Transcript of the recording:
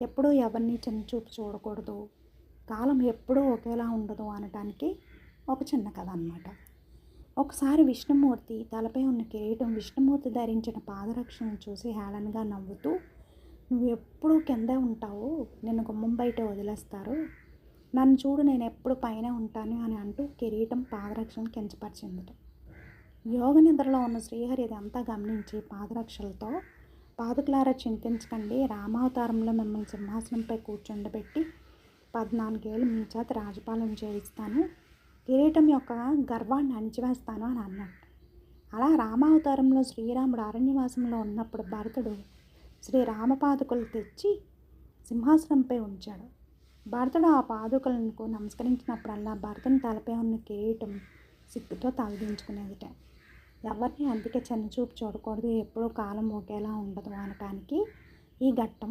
ఎప్పుడూ ఎవరిని చిన్న చూపు చూడకూడదు. కాలం ఎప్పుడూ ఒకేలా ఉండదు అనటానికి ఒక చిన్న కథ అన్నమాట. ఒకసారి విష్ణుమూర్తి తలపై ఉన్న కిరీటం విష్ణుమూర్తి ధరించిన పాదరక్షను చూసి హేళనగా నవ్వుతూ నువ్వు ఎప్పుడూ కిందే ఉంటావు. నిన్ను గుమ్మం బయట వదిలేస్తారు. నన్ను చూడు నేను ఎప్పుడు పైన ఉంటాను అని అంటూ కిరీటం పాదరక్షను కించపరిచిందట. యోగ నిద్రలో ఉన్న శ్రీహరి ఇదంతా గమనించి పాదరక్షలతో పాదుకులారా చింతించకండి. రామావతారంలో మిమ్మల్ని సింహాసనంపై కూర్చుండబెట్టి పద్నాలుగేళ్ళు మీ చేత రాజపాలన చేయిస్తాను. కిరీటం యొక్క గర్వాన్ని అణిచివేస్తాను అని అన్నాడు. అలా రామావతారంలో శ్రీరాముడు అరణ్యవాసంలో ఉన్నప్పుడు భరతుడు శ్రీ రామపాదుకలు తెచ్చి సింహాసనంపై ఉంచాడు. భరతుడు ఆ పాదుకలకు నమస్కరించినప్పుడల్లా భరతుని తలపై ఉన్న కిరీటం సిగ్గుతో తలదించుకునేదిట. ఎవరిని అందుకే చిన్నచూపు చూడకూడదు. ఎప్పుడూ కాలం ఒకేలా ఉండదు అనటానికి ఈ ఘట్టం